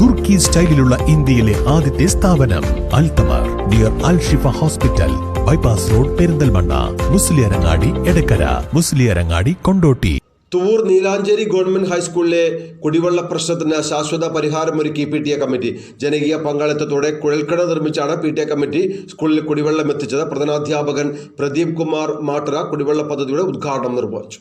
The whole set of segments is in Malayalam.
തുർക്കി സ്റ്റൈലിലുള്ള ഇന്ത്യയിലെ ആദ്യത്തെ സ്ഥാപനം Althamar dear Al Shifa hospital bypass road Perinthalmanna. Musliyarangadi Edakkara. Musliyarangadi Kondotty. Thuvvur Neelancheri government ഹൈസ്കൂളിലെ കുടിവെള്ള പ്രശ്നത്തിന് ശാശ്വത പരിഹാരമൊരുക്കി പി ടി എ കമ്മിറ്റി. ജനകീയ പങ്കാളിത്തത്തോടെ കുഴൽക്കിണർ നിർമ്മിച്ചാണ് പി ടി എ കമ്മിറ്റി സ്കൂളിൽ കുടിവെള്ളം എത്തിച്ചത്. പ്രധാനാധ്യാപകൻ പ്രദീപ് കുമാർ മാട്ര കുടിവെള്ള പദ്ധതിയുടെ ഉദ്ഘാടനം നിർവഹിച്ചു.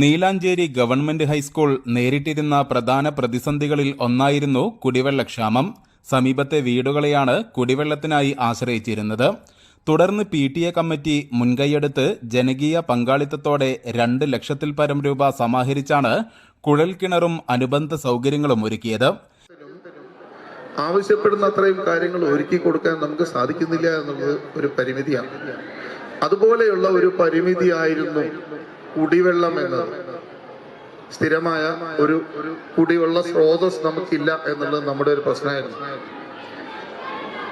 നീലാഞ്ചേരി ഗവൺമെന്റ് ഹൈസ്കൂൾ നേരിട്ടിരുന്ന പ്രധാന പ്രതിസന്ധികളിൽ ഒന്നായിരുന്നു കുടിവെള്ളക്ഷാമം സമീപത്തെ വീടുകളെയാണ് കുടിവെള്ളത്തിനായി ആശ്രയിച്ചിരുന്നത്. തുടർന്ന് പി ടി എ കമ്മിറ്റി മുൻകൈയെടുത്ത് ജനകീയ പങ്കാളിത്തത്തോടെ രണ്ട് ലക്ഷത്തിൽ പരം രൂപ സമാഹരിച്ചാണ് കുഴൽക്കിണറും അനുബന്ധ സൗകര്യങ്ങളും ഒരുക്കിയത്. ആവശ്യപ്പെടുന്ന അത്രയും കാര്യങ്ങൾ ഒരുക്കി കൊടുക്കാൻ നമുക്ക് സാധിക്കുന്നില്ല എന്നുള്ളത് ഒരു പരിമിതിയാണ്. അതുപോലെയുള്ള ഒരു പരിമിതിയായിരുന്നു കുടിവെള്ളം എന്നത് സ്ഥിരമായ ഒരു കുടിവെള്ള സ്രോതസ് നമുക്കില്ല എന്നുള്ളത് നമ്മുടെ ഒരു പ്രശ്നമായിരുന്നു.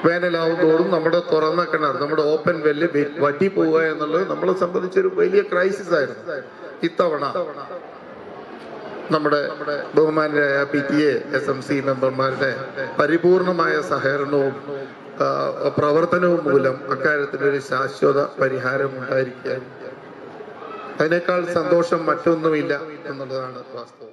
വേനലാവും നമ്മുടെ തുറന്ന കിണർ നമ്മുടെ ഓപ്പൺ വെല്ല് വറ്റി പോവുക എന്നുള്ളത് നമ്മളെ സംബന്ധിച്ചൊരു വലിയ ക്രൈസിസ് ആയിരുന്നു. ഇത്തവണ നമ്മുടെ ബഹുമാനായ P T A S M C മെമ്പർമാരുടെ പരിപൂർണമായ സഹകരണവും പ്രവർത്തനവും മൂലം അക്കാര്യത്തിനൊരു ശാശ്വത പരിഹാരം ഉണ്ടായിരിക്കുകയാണ് അതിനേക്കാൾ സന്തോഷം മറ്റൊന്നുമില്ല എന്നുള്ളതാണ് വാസ്തവം.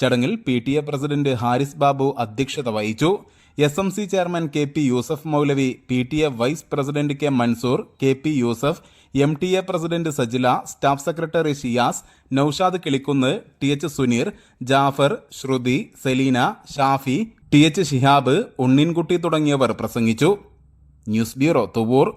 ചടങ്ങിൽ P T A president Haris Babu അധ്യക്ഷത വഹിച്ചു. S M C chairman K P Yusuf Moulavi P T A vice president K Mansoor K P Yusuf M T A president Sajila staff secretary Shiyas Noushad Kilikkunnu T H Suneer Jafar Shruthi Seleena Shafi T H Shihab Unninkutty തുടങ്ങിയവർ പ്രസംഗിച്ചു. News bureau Thuvvur.